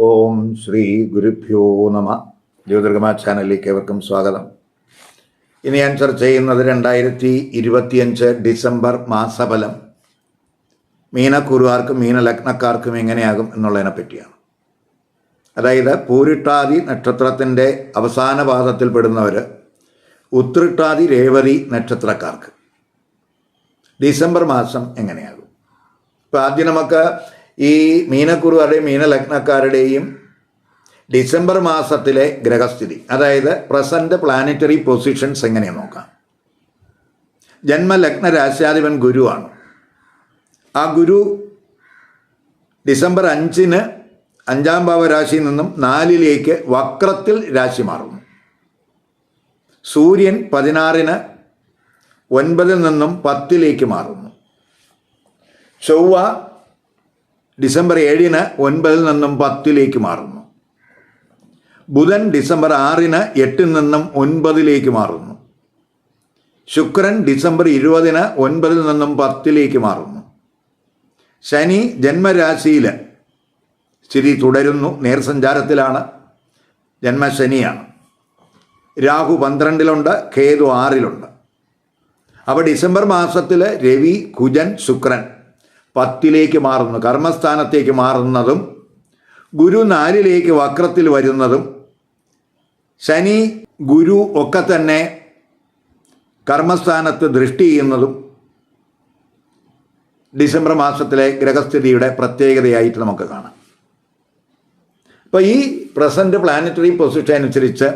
ഓം ശ്രീ ഗുരുഭ്യോ നമ. ജ്യോതിർഗമ ചാനലിലേക്ക് ഏവർക്കും സ്വാഗതം. ഇനി ഞാൻ ചർച്ച ചെയ്യുന്നത് രണ്ടായിരത്തി ഇരുപത്തിയഞ്ച് ഡിസംബർ മാസഫലം. മീനക്കുരുവാർക്കും മീനലഗ്നക്കാർക്കും എങ്ങനെയാകും എന്നുള്ളതിനെ പറ്റിയാണ്. അതായത് പൂരിട്ടാതി നക്ഷത്രത്തിന്റെ അവസാന പാദത്തിൽ പെടുന്നവർ ഉത്രിട്ടാതി രേവതി നക്ഷത്രക്കാർക്ക്. ഡിസംബർ മാസം എങ്ങനെയാകും? ഇപ്പം ആദ്യം നമുക്ക് ഈ മീനക്കുറുകാരുടെയും മീനലഗ്നക്കാരുടെയും ഡിസംബർ മാസത്തിലെ ഗ്രഹസ്ഥിതി അതായത് പ്രസന്റ് പ്ലാനറ്ററി പൊസിഷൻസ് എങ്ങനെയാണ് നോക്കാം? ജന്മലഗ്ന രാശ്യാധിപൻ ഗുരുവാണ്. ആ ഗുരു ഡിസംബർ അഞ്ചിന് അഞ്ചാം ഭാവരാശിയിൽ നിന്നും നാലിലേക്ക് വക്രത്തിൽ രാശി മാറുന്നു. സൂര്യൻ പതിനാറിന് ഒൻപതിൽ നിന്നും പത്തിലേക്ക് മാറുന്നു. ചൊവ്വ ഡിസംബർ ഏഴിന് ഒൻപതിൽ നിന്നും പത്തിലേക്ക് മാറുന്നു. ബുധൻ ഡിസംബർ ആറിന് എട്ടിൽ നിന്നും ഒൻപതിലേക്ക് മാറുന്നു. ശുക്രൻ ഡിസംബർ ഇരുപതിന് ഒൻപതിൽ നിന്നും പത്തിലേക്ക് മാറുന്നു. ശനി ജന്മരാശിയിൽ സ്ഥിതി തുടരുന്നു. നേർസഞ്ചാരത്തിലാണ്. ജന്മശനിയാണ്. രാഹു പന്ത്രണ്ടിലുണ്ട് കേതു ആറിലുണ്ട്. അപ്പോൾ ഡിസംബർ മാസത്തിൽ രവി കുജൻ ശുക്രൻ. പത്തിലേക്ക് മാറുന്നു കർമ്മസ്ഥാനത്തേക്ക് മാറുന്നതും ഗുരു നാലിലേക്ക് വക്രത്തിൽ വരുന്നതും ശനി ഗുരു ഒക്കെ തന്നെ കർമ്മസ്ഥാനത്ത് ദൃഷ്ടി ചെയ്യുന്നതും ഡിസംബർ മാസത്തിലെ ഗ്രഹസ്ഥിതിയുടെ പ്രത്യേകതയായിട്ട് നമുക്ക് കാണാം. അപ്പോൾ ഈ പ്രസന്റ് പ്ലാനറ്ററി പൊസിഷൻ അനുസരിച്ച്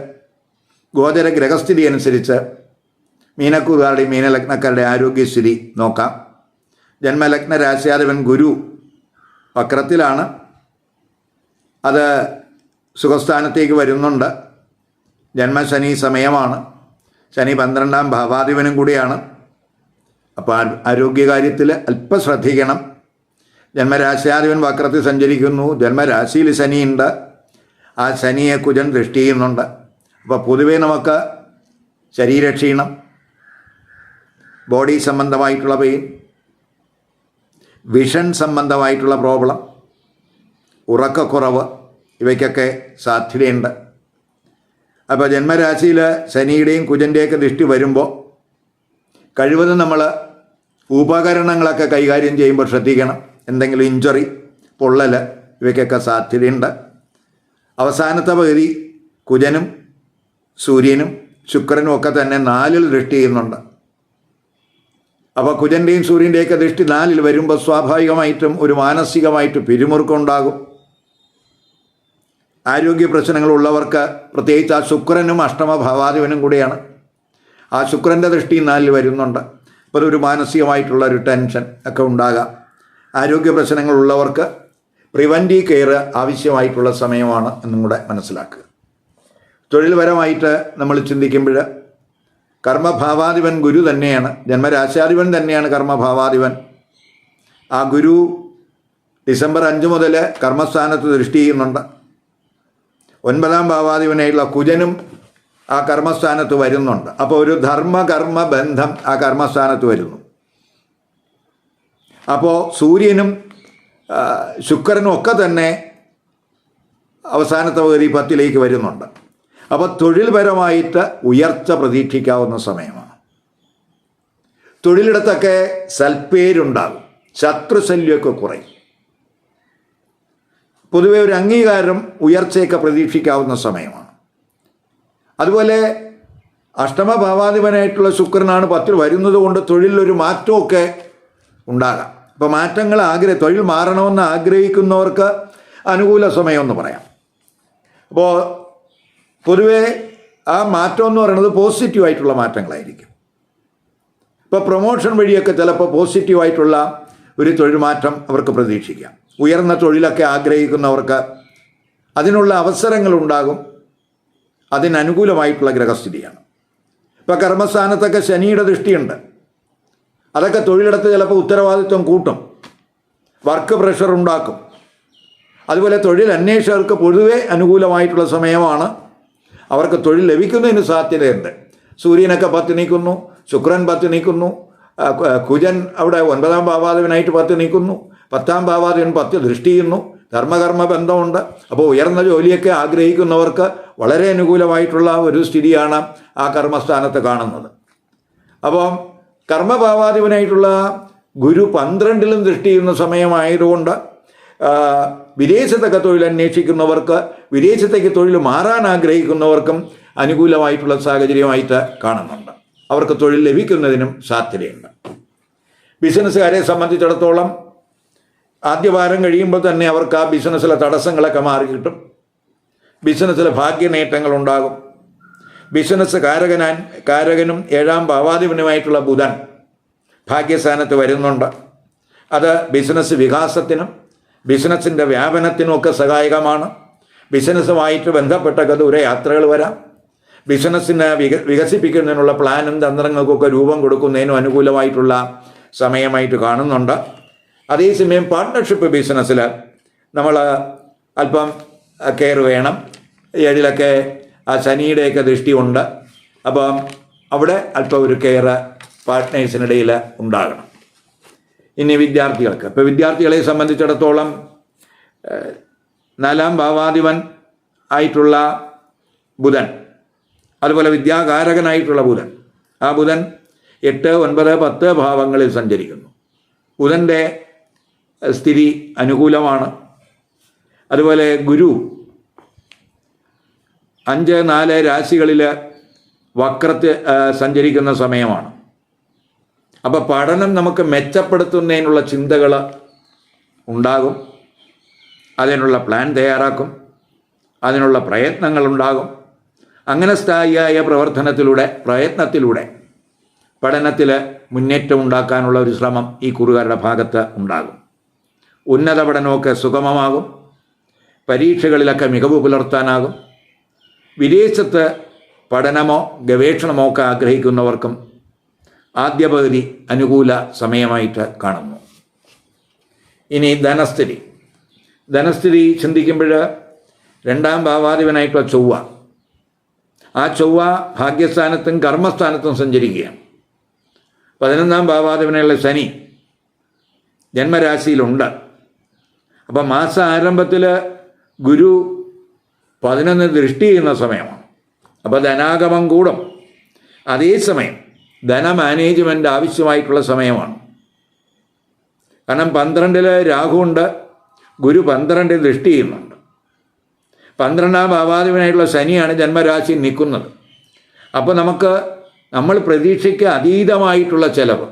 ഗോചര ഗ്രഹസ്ഥിതി അനുസരിച്ച് മീനക്കൂറുകാരുടെയും മീനലഗ്നക്കാരുടെ ആരോഗ്യസ്ഥിതി നോക്കാം. ജന്മലഗ്ന രാശ്യാധിപൻ ഗുരു വക്രത്തിലാണ്. അത് സുഖസ്ഥാനത്തേക്ക് വരുന്നുണ്ട്. ജന്മശനി സമയമാണ്. ശനി പന്ത്രണ്ടാം ഭാവാധിപനും കൂടിയാണ്. അപ്പോൾ ആരോഗ്യകാര്യത്തിൽ അല്പം ശ്രദ്ധിക്കണം. ജന്മരാശ്യാധിപൻ വക്രത്തിൽ സഞ്ചരിക്കുന്നു. ജന്മരാശിയിൽ ശനിയുണ്ട്. ആ ശനിയെ കുജൻ ദൃഷ്ടി ചെയ്യുന്നുണ്ട്. അപ്പോൾ പൊതുവേ നമുക്ക് ശരീരക്ഷീണം ബോഡി സംബന്ധമായിട്ടുള്ള പെയിൻ വിഷൻ സംബന്ധമായിട്ടുള്ള പ്രോബ്ലം ഉറക്കക്കുറവ് ഇവയ്ക്കൊക്കെ സാധ്യതയുണ്ട്. അപ്പോൾ ജന്മരാശിയിൽ ശനിയുടെയും കുജന്റെയൊക്കെ ദൃഷ്ടി വരുമ്പോൾ കഴിവതും നമ്മൾ ഉപകരണങ്ങളൊക്കെ കൈകാര്യം ചെയ്യുമ്പോൾ ശ്രദ്ധിക്കണം. എന്തെങ്കിലും ഇഞ്ചറി പൊള്ളൽ ഇവയ്ക്കൊക്കെ സാധ്യതയുണ്ട്. അവസാനത്തെ പകുതി കുജനും സൂര്യനും ശുക്രനും ഒക്കെ തന്നെ നാലിൽ ദൃഷ്ടി ചെയ്യുന്നുണ്ട്. അപ്പോൾ കുജന്റെയും സൂര്യന്റെയൊക്കെ ദൃഷ്ടി നാലിൽ വരുമ്പോൾ സ്വാഭാവികമായിട്ടും ഒരു മാനസികമായിട്ട് പിരിമുറുക്കമുണ്ടാകും ആരോഗ്യ പ്രശ്നങ്ങളുള്ളവർക്ക് പ്രത്യേകിച്ച് ആ ശുക്രനും അഷ്ടമഭാവാധിപനും കൂടിയാണ്. ആ ശുക്രന്റെ ദൃഷ്ടി നാലിൽ വരുന്നുണ്ട്. അപ്പോൾ ഒരു മാനസികമായിട്ടുള്ള ഒരു ടെൻഷൻ ഒക്കെ ഉണ്ടാകാം. ആരോഗ്യ പ്രശ്നങ്ങളുള്ളവർക്ക് പ്രിവന്റീവ് കെയർ ആവശ്യമായിട്ടുള്ള സമയമാണ് എന്നും കൂടെ മനസ്സിലാക്കുക. തൊഴിൽപരമായിട്ട് നമ്മൾ ചിന്തിക്കുമ്പോൾ കർമ്മഭാവാധിപൻ ഗുരു തന്നെയാണ്. ജന്മരാശാധിപൻ തന്നെയാണ് കർമ്മഭാവാധിപൻ. ആ ഗുരു ഡിസംബർ അഞ്ച് മുതൽ കർമ്മസ്ഥാനത്ത് ദൃഷ്ടി ചെയ്യുന്നുണ്ട്. ഒൻപതാം ഭാവാധിപനായിട്ടുള്ള കുജനും ആ കർമ്മസ്ഥാനത്ത് വരുന്നുണ്ട്. അപ്പോൾ ഒരു ധർമ്മകർമ്മ ബന്ധം ആ കർമ്മസ്ഥാനത്ത് വരുന്നു. അപ്പോൾ സൂര്യനും ശുക്രനും ഒക്കെ തന്നെ അവസാനത്തെ പകുതി പത്തിലേക്ക് വരുന്നുണ്ട്. അപ്പോൾ തൊഴിൽപരമായിട്ട് ഉയർച്ച പ്രതീക്ഷിക്കാവുന്ന സമയമാണ്. തൊഴിലിടത്തൊക്കെ സൽപ്പേരുണ്ടാകും ശത്രുശല്യമൊക്കെ കുറയും. പൊതുവെ ഒരു അംഗീകാരം ഉയർച്ചയൊക്കെ പ്രതീക്ഷിക്കാവുന്ന സമയമാണ്. അതുപോലെ അഷ്ടമഭാവാധിപനായിട്ടുള്ള ശുക്രനാണ് പത്തിൽ വരുന്നത് കൊണ്ട് തൊഴിലൊരു മാറ്റമൊക്കെ ഉണ്ടാകാം. അപ്പോൾ മാറ്റങ്ങൾ ആഗ്രഹ തൊഴിൽ മാറണമെന്ന് ആഗ്രഹിക്കുന്നവർക്ക് അനുകൂല സമയമെന്ന് പറയാം. അപ്പോൾ പൊതുവേ ആ മാറ്റം എന്ന് പറയുന്നത് പോസിറ്റീവായിട്ടുള്ള മാറ്റങ്ങളായിരിക്കും. ഇപ്പോൾ പ്രൊമോഷൻ വഴിയൊക്കെ ചിലപ്പോൾ പോസിറ്റീവായിട്ടുള്ള ഒരു തൊഴിൽ മാറ്റം അവർക്ക് പ്രതീക്ഷിക്കാം. ഉയർന്ന തൊഴിലൊക്കെ ആഗ്രഹിക്കുന്നവർക്ക് അതിനുള്ള അവസരങ്ങളുണ്ടാകും അതിനനുകൂലമായിട്ടുള്ള ഗ്രഹസ്ഥിതിയാണ്. ഇപ്പോൾ കർമ്മസ്ഥാനത്തൊക്കെ ശനിയുടെ ദൃഷ്ടിയുണ്ട്. അതൊക്കെ തൊഴിലിടത്ത് ചിലപ്പോൾ ഉത്തരവാദിത്വം കൂട്ടും. വർക്ക് പ്രഷർ ഉണ്ടാക്കും. അതുപോലെ തൊഴിൽ അന്വേഷകർക്ക് പൊതുവെ അനുകൂലമായിട്ടുള്ള സമയമാണ് അവർക്ക് തൊഴിൽ ലഭിക്കുന്നതിന് സാധ്യതയുണ്ട്. സൂര്യനൊക്കെ പത്ത് നീക്കുന്നു ശുക്രൻ പത്ത് നീക്കുന്നു കുജൻ അവിടെ ഒൻപതാം ഭാവാധിപനായിട്ട് പത്ത് നീക്കുന്നു പത്താം ഭാവാധിപൻ പത്ത് ദൃഷ്ടി ചെയ്യുന്നു ധർമ്മകർമ്മ ബന്ധമുണ്ട്. അപ്പോൾ ഉയർന്ന ജോലിയൊക്കെ ആഗ്രഹിക്കുന്നവർക്ക് വളരെ അനുകൂലമായിട്ടുള്ള ഒരു സ്ഥിതിയാണ് ആ കർമ്മസ്ഥാനത്ത് കാണുന്നത്. അപ്പോൾ കർമ്മഭാവാധിപനായിട്ടുള്ള ഗുരു പന്ത്രണ്ടിലും ദൃഷ്ടി ചെയ്യുന്ന സമയമായതുകൊണ്ട് വിദേശത്തൊക്കെ തൊഴിൽ അന്വേഷിക്കുന്നവർക്ക് വിദേശത്തേക്ക് തൊഴിൽ മാറാൻ ആഗ്രഹിക്കുന്നവർക്കും അനുകൂലമായിട്ടുള്ള സാഹചര്യമായിട്ട് കാണുന്നുണ്ട്. അവർക്ക് തൊഴിൽ ലഭിക്കുന്നതിനും സാധ്യതയുണ്ട്. ബിസിനസ്സുകാരെ സംബന്ധിച്ചിടത്തോളം ആദ്യ വാരം കഴിയുമ്പോൾ തന്നെ അവർക്ക് ആ ബിസിനസ്സിലെ തടസ്സങ്ങളൊക്കെ മാറി കിട്ടും. ബിസിനസ്സിലെ ഭാഗ്യ നേട്ടങ്ങൾ ഉണ്ടാകും. ബിസിനസ് കാരകനാൻ കാരകനും ഏഴാം ഭാവാധിപനുമായിട്ടുള്ള ബുധൻ ഭാഗ്യസ്ഥാനത്ത് വരുന്നുണ്ട്. അത് ബിസിനസ് വികാസത്തിനും ബിസിനസ്സിന്റെ വ്യാപനത്തിനുമൊക്കെ സഹായകമാണ്. ബിസിനസ്സുമായിട്ട് ബന്ധപ്പെട്ട ദൂരെ യാത്രകൾ വരാം. ബിസിനസ്സിനെ വിക വികസിപ്പിക്കുന്നതിനുള്ള പ്ലാനും തന്ത്രങ്ങൾക്കൊക്കെ രൂപം കൊടുക്കുന്നതിനും അനുകൂലമായിട്ടുള്ള സമയമായിട്ട് കാണുന്നുണ്ട്. അതേസമയം പാർട്ട്ണർഷിപ്പ് ബിസിനസ്സിൽ നമ്മൾ അല്പം കെയർ വേണം. ഏഴിലൊക്കെ ആ ശനിയുടെയൊക്കെ ദൃഷ്ടിയുണ്ട്. അപ്പം അവിടെ അല്പം ഒരു കെയർ പാർട്ട്നേഴ്സിനിടയിൽ ഉണ്ടാകണം. ഇനി വിദ്യാർത്ഥികൾക്ക്. ഇപ്പോൾ വിദ്യാർത്ഥികളെ സംബന്ധിച്ചിടത്തോളം നാലാം ഭാവാധിപൻ ആയിട്ടുള്ള ബുധൻ അതുപോലെ വിദ്യാകാരകനായിട്ടുള്ള ബുധൻ. ആ ബുധൻ എട്ട് ഒൻപത് പത്ത് ഭാവങ്ങളിൽ സഞ്ചരിക്കുന്നു. ബുധന്റെ സ്ഥിതി അനുകൂലമാണ്. അതുപോലെ ഗുരു അഞ്ച് നാല് രാശികളിൽ വക്രത്തിൽ സഞ്ചരിക്കുന്ന സമയമാണ്. അപ്പോൾ പഠനം നമുക്ക് മെച്ചപ്പെടുത്തുന്നതിനുള്ള ചിന്തകൾ ഉണ്ടാകും. അതിനുള്ള പ്ലാൻ തയ്യാറാക്കും. അതിനുള്ള പ്രയത്നങ്ങൾ ഉണ്ടാകും. അങ്ങനെ സ്ഥായിയായ പ്രവർത്തനത്തിലൂടെ പ്രയത്നത്തിലൂടെ പഠനത്തിൽ മുന്നേറ്റം ഉണ്ടാക്കാനുള്ള ഒരു ശ്രമം ഈ കുറുകാരുടെ ഭാഗത്ത് ഉണ്ടാകും. ഉന്നത പഠനമൊക്കെ സുഗമമാകും. പരീക്ഷകളിലൊക്കെ മികവ് പുലർത്താനാകും. വിദേശത്ത് പഠനമോ ഗവേഷണമോ ഒക്കെ ആഗ്രഹിക്കുന്നവർക്കും ആദ്യ പകുതി അനുകൂല സമയമായിട്ട് കാണുന്നു. ഇനി ധനസ്ഥിതി. ധനസ്ഥിതി ചിന്തിക്കുമ്പോൾ രണ്ടാം ഭാവാധിപനായിട്ടുള്ള ചൊവ്വ. ആ ചൊവ്വ ഭാഗ്യസ്ഥാനത്തും കർമ്മസ്ഥാനത്തും സഞ്ചരിക്കുകയാണ്. പതിനൊന്നാം ഭാവാധിപനുള്ള ശനി ജന്മരാശിയിലുണ്ട്. അപ്പം മാസ ആരംഭത്തിൽ ഗുരു പതിനൊന്ന് ദൃഷ്ടി ചെയ്യുന്ന സമയമാണ്. അപ്പോൾ ധനാഗമം കൂടും. അതേസമയം ധന മാനേജ്മെന്റ് ആവശ്യമായിട്ടുള്ള സമയമാണ്. കാരണം പന്ത്രണ്ടിൽ രാഹുണ്ട് ഗുരു പന്ത്രണ്ടിൽ ദൃഷ്ടി ചെയ്യുന്നുണ്ട്. പന്ത്രണ്ടാം ഭാവാധിപനായിട്ടുള്ള ശനിയാണ് ജന്മരാശി നിൽക്കുന്നത്. അപ്പോൾ നമുക്ക് നമ്മൾ പ്രതീക്ഷയ്ക്ക് അതീതമായിട്ടുള്ള ചിലവ്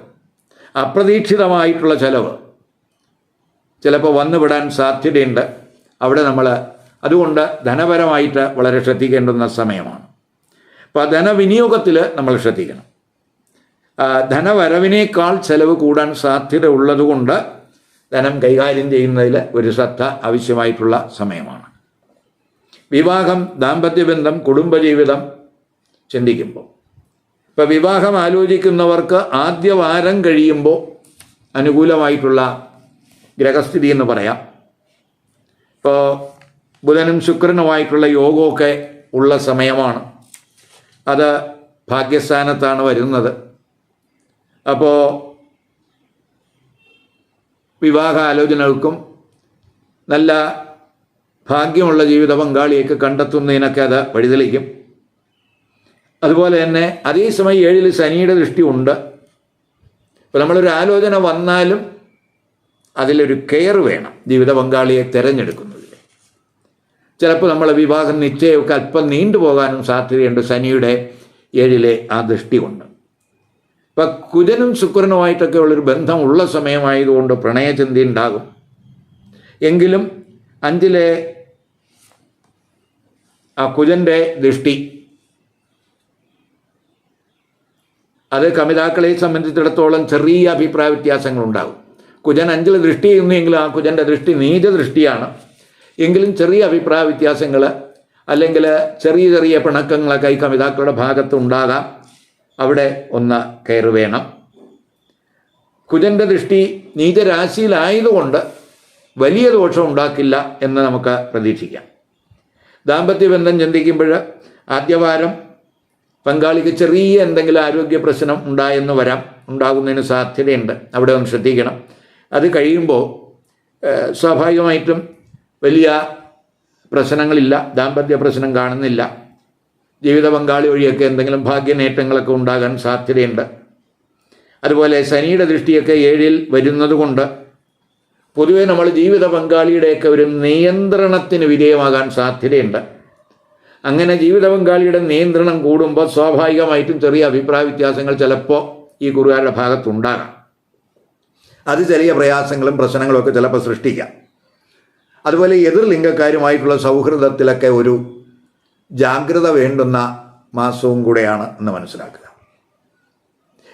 അപ്രതീക്ഷിതമായിട്ടുള്ള ചിലവ്. ചിലപ്പോൾ വന്നുവിടാൻ സാധ്യതയുണ്ട്. അവിടെ നമ്മൾ അതുകൊണ്ട് ധനപരമായിട്ട് വളരെ ശ്രദ്ധിക്കേണ്ടുന്ന സമയമാണ്. അപ്പോൾ ധനവിനിയോഗത്തിൽ നമ്മൾ ശ്രദ്ധിക്കണം. ധനവരവിനേക്കാൾ ചെലവ് കൂടാൻ സാധ്യത ഉള്ളതുകൊണ്ട് ധനം കൈകാര്യം ചെയ്യുന്നതിൽ ഒരു ശ്രദ്ധ ആവശ്യമായിട്ടുള്ള സമയമാണ്. വിവാഹം ദാമ്പത്യബന്ധം കുടുംബജീവിതം ചിന്തിക്കുമ്പോൾ. ഇപ്പോൾ വിവാഹം ആലോചിക്കുന്നവർക്ക് ആദ്യ വാരം കഴിയുമ്പോൾ അനുകൂലമായിട്ടുള്ള ഗ്രഹസ്ഥിതി എന്ന് പറയാം. ഇപ്പോൾ ബുധനും ശുക്രനുമായിട്ടുള്ള യോഗമൊക്കെ ഉള്ള സമയമാണ്. അത് ഭാഗ്യസ്ഥാനത്താണ് വരുന്നത്. അപ്പോൾ വിവാഹ ആലോചനകൾക്കും നല്ല ഭാഗ്യമുള്ള ജീവിത പങ്കാളിയൊക്കെ കണ്ടെത്തുന്നതിനൊക്കെ അത് വഴിതെളിക്കും. അതുപോലെ തന്നെ അതേസമയം ഏഴിൽ ശനിയുടെ ദൃഷ്ടി ഉണ്ട്. ഇപ്പോൾ നമ്മളൊരു ആലോചന വന്നാലും അതിലൊരു കെയർ വേണം ജീവിത പങ്കാളിയെ തിരഞ്ഞെടുക്കുന്നതിൽ ചിലപ്പോൾ നമ്മളെ വിവാഹം നിശ്ചയമൊക്കെ അല്പം നീണ്ടുപോകാനും സാധ്യതയുണ്ട്. ശനിയുടെ ഏഴിലെ ആ ദൃഷ്ടി കൊണ്ട് ഇപ്പം കുജനും ശുക്രനുമായിട്ടൊക്കെ ഉള്ളൊരു ബന്ധമുള്ള സമയമായതുകൊണ്ട് പ്രണയചിന്ത ഉണ്ടാകും. എങ്കിലും അഞ്ചിലെ ആ കുജന്റെ ദൃഷ്ടി അത് കമിതാക്കളെ സംബന്ധിച്ചിടത്തോളം ചെറിയ അഭിപ്രായ വ്യത്യാസങ്ങളുണ്ടാകും. കുജൻ അഞ്ചിൽ ദൃഷ്ടി ചെയ്യുന്നെങ്കിലും ആ കുജന്റെ ദൃഷ്ടി നീച ദൃഷ്ടിയാണ്. എങ്കിലും ചെറിയ അഭിപ്രായ വ്യത്യാസങ്ങൾ അല്ലെങ്കിൽ ചെറിയ ചെറിയ പിണക്കങ്ങളൊക്കെ ഈ കമിതാക്കളുടെ ഭാഗത്ത് ഉണ്ടാകാം. അവിടെ ഒന്ന് കയറി വേണം. കുജന്റെ ദൃഷ്ടി നീചരാശിയിലായതുകൊണ്ട് വലിയ ദോഷം ഉണ്ടാക്കില്ല എന്ന് നമുക്ക് പ്രതീക്ഷിക്കാം. ദാമ്പത്യ ബന്ധം ചിന്തിക്കുമ്പോൾ ആദ്യവാരം പങ്കാളിക്ക് ചെറിയ എന്തെങ്കിലും ആരോഗ്യ പ്രശ്നം ഉണ്ടായെന്ന് വരാം. ഉണ്ടാകുന്നതിന് സാധ്യതയുണ്ട്. അവിടെ ഒന്ന് ശ്രദ്ധിക്കണം. അത് കഴിയുമ്പോൾ സ്വാഭാവികമായിട്ടും വലിയ പ്രശ്നങ്ങളില്ല. ദാമ്പത്യ പ്രശ്നം കാണുന്നില്ല. ജീവിത പങ്കാളി വഴിയൊക്കെ എന്തെങ്കിലും ഭാഗ്യനേട്ടങ്ങളൊക്കെ ഉണ്ടാകാൻ സാധ്യതയുണ്ട്. അതുപോലെ ശനിയുടെ ദൃഷ്ടിയൊക്കെ ഏഴിൽ വരുന്നതുകൊണ്ട് പൊതുവെ നമ്മൾ ജീവിത പങ്കാളിയുടെയൊക്കെ ഒരു നിയന്ത്രണത്തിന് വിധേയമാകാൻ സാധ്യതയുണ്ട്. അങ്ങനെ ജീവിത പങ്കാളിയുടെ നിയന്ത്രണം കൂടുമ്പോൾ സ്വാഭാവികമായിട്ടും ചെറിയ അഭിപ്രായ വ്യത്യാസങ്ങൾ ചിലപ്പോൾ ഈ കുറുകാരുടെ ഭാഗത്തുണ്ടാകാം. അത് ചെറിയ പ്രയാസങ്ങളും പ്രശ്നങ്ങളും ഒക്കെ ചിലപ്പോൾ സൃഷ്ടിക്കാം. അതുപോലെ എതിർ ലിംഗക്കാരുമായിട്ടുള്ള സൗഹൃദത്തിലൊക്കെ ഒരു ജാഗ്രത വേണ്ടുന്ന മാസവും കൂടെയാണ് എന്ന് മനസ്സിലാക്കുക.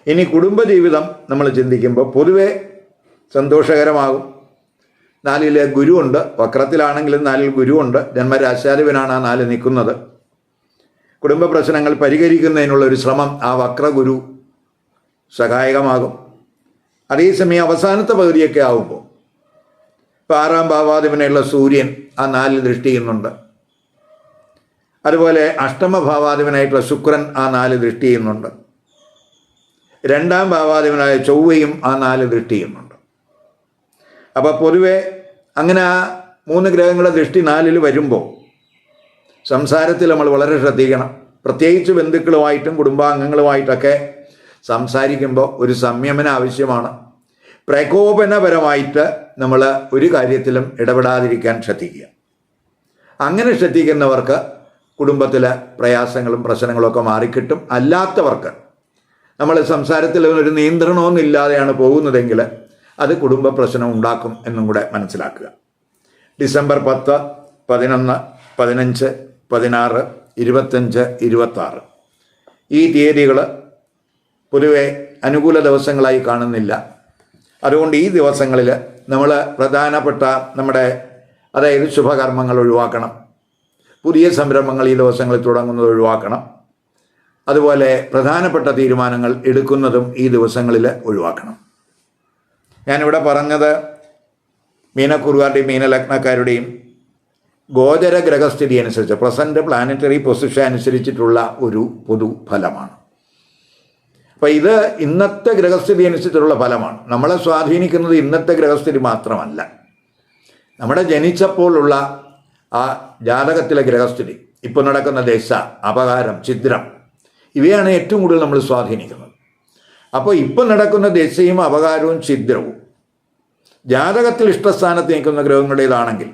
ഇനി കുടുംബജീവിതം നമ്മൾ ചിന്തിക്കുമ്പോൾ പൊതുവെ സന്തോഷകരമാകും. നാലിൽ ഗുരുവുണ്ട്. വക്രത്തിലാണെങ്കിലും നാലിൽ ഗുരുവുണ്ട്. ജന്മരാശാധിപനാണ് ആ നാല് നിൽക്കുന്നത്. കുടുംബ പ്രശ്നങ്ങൾ പരിഹരിക്കുന്നതിനുള്ള ഒരു ശ്രമം ആ വക്രഗുരു സഹായകമാകും. അതേസമയം അവസാനത്തെ പകുതിയൊക്കെ ആവുമ്പോൾ ഇപ്പോൾ ആറാം ഭാവാദിപനെയുള്ള സൂര്യൻ ആ നാലിൽ ദൃഷ്ടിക്കുന്നുണ്ട് ചെയ്യുന്നുണ്ട്. അതുപോലെ അഷ്ടമഭാവാധിപനായിട്ടുള്ള ശുക്രൻ ആ നാല് ദൃഷ്ടി ചെയ്യുന്നുണ്ട്. രണ്ടാം ഭാവാധിപനായ ചൊവ്വയും ആ നാല് ദൃഷ്ടി ചെയ്യുന്നുണ്ട്. അപ്പോൾ പൊതുവെ അങ്ങനെ ആ മൂന്ന് ഗ്രഹങ്ങളുടെ ദൃഷ്ടി നാലിൽ വരുമ്പോൾ സംസാരത്തിൽ നമ്മൾ വളരെ ശ്രദ്ധിക്കണം. പ്രത്യേകിച്ച് ബന്ധുക്കളുമായിട്ടും കുടുംബാംഗങ്ങളുമായിട്ടൊക്കെ സംസാരിക്കുമ്പോൾ ഒരു സംയമനം ആവശ്യമാണ്. പ്രകോപനപരമായിട്ട് നമ്മൾ ഒരു കാര്യത്തിലും ഇടപെടാതിരിക്കാൻ ശ്രദ്ധിക്കുക. അങ്ങനെ ശ്രദ്ധിക്കുന്നവർക്ക് കുടുംബത്തിലെ പ്രയാസങ്ങളും പ്രശ്നങ്ങളും ഒക്കെ മാറിക്കിട്ടും. അല്ലാത്തവർക്ക് നമ്മൾ സംസാരത്തിൽ ഒരു നിയന്ത്രണമൊന്നും ഇല്ലാതെയാണ് പോകുന്നതെങ്കിൽ അത് കുടുംബ പ്രശ്നം ഉണ്ടാക്കും എന്നും കൂടെ മനസ്സിലാക്കുക. ഡിസംബർ പത്ത് പതിനൊന്ന് പതിനഞ്ച് പതിനാറ് ഇരുപത്തഞ്ച് ഇരുപത്താറ്. ഈ തീയതികൾ പൊതുവെ അനുകൂല ദിവസങ്ങളായി കാണുന്നില്ല. അതുകൊണ്ട് ഈ ദിവസങ്ങളിൽ നമ്മൾ പ്രധാനപ്പെട്ട നമ്മുടെ അതായത് ശുഭകർമ്മങ്ങൾ ഒഴിവാക്കണം. പുതിയ സംരംഭങ്ങൾ ഈ ദിവസങ്ങളിൽ തുടങ്ങുന്നത് ഒഴിവാക്കണം. അതുപോലെ പ്രധാനപ്പെട്ട തീരുമാനങ്ങൾ എടുക്കുന്നതും ഈ ദിവസങ്ങളിൽ ഒഴിവാക്കണം. ഞാനിവിടെ പറഞ്ഞത് മീനക്കുറുകാരുടെയും മീനലഗ്നക്കാരുടെയും ഗോചര ഗ്രഹസ്ഥിതി അനുസരിച്ച് പ്രസന്റ് പ്ലാനറ്ററി പൊസിഷൻ അനുസരിച്ചിട്ടുള്ള ഒരു പൊതു ഫലമാണ്. അപ്പോൾ ഇത് ഇന്നത്തെ ഗ്രഹസ്ഥിതി അനുസരിച്ചിട്ടുള്ള ഫലമാണ്. നമ്മളെ സ്വാധീനിക്കുന്നത് ഇന്നത്തെ ഗ്രഹസ്ഥിതി മാത്രമല്ല. നമ്മുടെ ജനിച്ചപ്പോഴുള്ള ആ ജാതകത്തിലെ ഗ്രഹസ്ഥിതി ഇപ്പോൾ നടക്കുന്ന ദശ അപകാരം ഛിദ്രം ഇവയാണ് ഏറ്റവും കൂടുതൽ നമ്മൾ സ്വാധീനിക്കുന്നത്. അപ്പോൾ ഇപ്പം നടക്കുന്ന ദശയും അപകാരവും ഛിദ്രവും ജാതകത്തിൽ ഇഷ്ടസ്ഥാനത്ത് നിൽക്കുന്ന ഗ്രഹങ്ങളുടേതാണെങ്കിൽ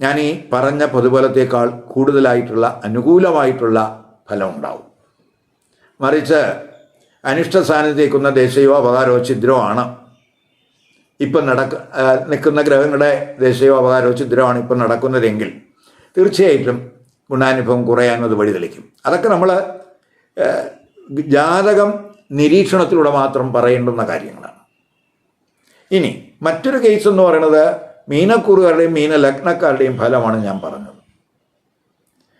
ഞാൻ ഈ പറഞ്ഞ പൊതുപോലത്തേക്കാൾ കൂടുതലായിട്ടുള്ള അനുകൂലമായിട്ടുള്ള ഫലം ഉണ്ടാവും. മറിച്ച് അനിഷ്ട സ്ഥാനത്ത് നിൽക്കുന്ന ദേശയോ അപകാരമോ ഛിദ്രോ ആണ്. ഇപ്പം നടക്ക നിൽക്കുന്ന ഗ്രഹങ്ങളുടെ ദേശീയ അപകാരവും ഛിദ്രമാണ് ഇപ്പം നടക്കുന്നതെങ്കിൽ തീർച്ചയായിട്ടും ഗുണാനുഭവം കുറയാൻ അത് വഴിതെളിക്കും അതൊക്കെ നമ്മൾ ജാതകം നിരീക്ഷണത്തിലൂടെ മാത്രം പറയേണ്ടുന്ന കാര്യങ്ങളാണ്. ഇനി മറ്റൊരു കേസ് എന്ന് പറയുന്നത് മീനക്കൂറുകാരുടെയും മീനലഗ്നക്കാരുടെയും ഫലമാണ് ഞാൻ പറഞ്ഞത്.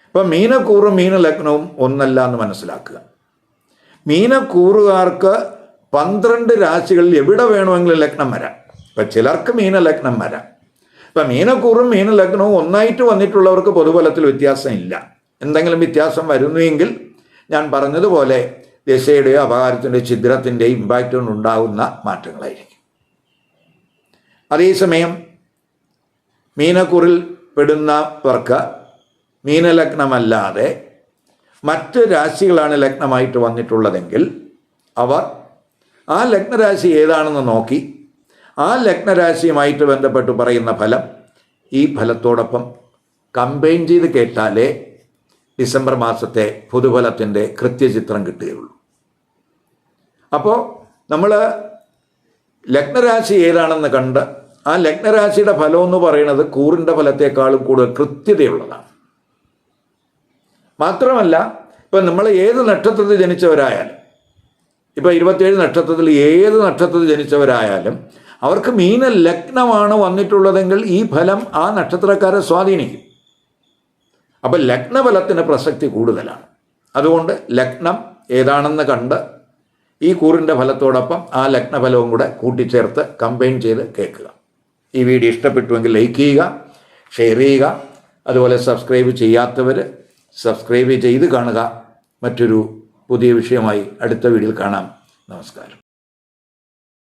അപ്പം മീനക്കൂറും മീനലഗ്നവും ഒന്നല്ല എന്ന് മനസ്സിലാക്കുക. മീനക്കൂറുകാർക്ക് പന്ത്രണ്ട് രാശികളിൽ എവിടെ വേണമെങ്കിലും ലഗ്നം വരാം. ഇപ്പം ചിലർക്ക് മീനലഗ്നം വരാം. ഇപ്പം മീനക്കൂറും മീനലഗ്നവും ഒന്നായിട്ട് വന്നിട്ടുള്ളവർക്ക് പൊതുഫലത്തിൽ വ്യത്യാസം ഇല്ല എന്തെങ്കിലും വ്യത്യാസം വരുന്നുവെങ്കിൽ ഞാൻ പറഞ്ഞതുപോലെ ദശയുടെയോ അപകാരത്തിന്റെയോ ഛിദ്രത്തിന്റെയോ ഇമ്പാക്റ്റ് കൊണ്ടുണ്ടാകുന്ന മാറ്റങ്ങളായിരിക്കും. അതേസമയം മീനക്കുറിൽ പെടുന്നവർക്ക് മീനലഗ്നമല്ലാതെ മറ്റ് രാശികളാണ് ലഗ്നമായിട്ട് വന്നിട്ടുള്ളതെങ്കിൽ അവർ ആ ലഗ്നരാശി ഏതാണെന്ന് നോക്കി ആ ലഗ്നരാശിയുമായിട്ട് ബന്ധപ്പെട്ട് പറയുന്ന ഫലം ഈ ഫലത്തോടൊപ്പം കമ്പൈൻ ചെയ്ത് കേട്ടാലേ ഡിസംബർ മാസത്തെ പൊതുഫലത്തിന്റെ കൃത്യചിത്രം കിട്ടുകയുള്ളൂ. അപ്പോൾ നമ്മൾ ലഗ്നരാശി ഏതാണെന്ന് കണ്ട് ആ ലഗ്നരാശിയുടെ ഫലം എന്ന് പറയുന്നത് കൂറിന്റെ ഫലത്തെക്കാളും കൂടുതൽ കൃത്യതയുള്ളതാണ്. മാത്രമല്ല ഇപ്പം നമ്മൾ ഏത് നക്ഷത്രത്തിൽ ജനിച്ചവരായാലും ഇപ്പം ഇരുപത്തിയേഴ് നക്ഷത്രത്തിൽ ഏത് നക്ഷത്രത്തിൽ ജനിച്ചവരായാലും അവർക്ക് മീന ലഗ്നമാണ് വന്നിട്ടുള്ളതെങ്കിൽ ഈ ഫലം ആ നക്ഷത്രക്കാരെ സ്വാധീനിക്കും. അപ്പം ലഗ്നഫലത്തിന് പ്രസക്തി കൂടുതലാണ്. അതുകൊണ്ട് ലഗ്നം ഏതാണെന്ന് കണ്ട് ഈ കൂറിന്റെ ഫലത്തോടൊപ്പം ആ ലഗ്നഫലവും കൂടെ കൂട്ടിച്ചേർത്ത് കമ്പൈൻ ചെയ്ത് കേൾക്കുക. ഈ വീഡിയോ ഇഷ്ടപ്പെട്ടുവെങ്കിൽ ലൈക്ക് ചെയ്യുക ഷെയർ ചെയ്യുക അതുപോലെ സബ്സ്ക്രൈബ് ചെയ്യാത്തവർ സബ്സ്ക്രൈബ് ചെയ്ത് കാണുക. മറ്റൊരു പുതിയ വിഷയമായി അടുത്ത വീഡിയോയിൽ കാണാം. നമസ്കാരം.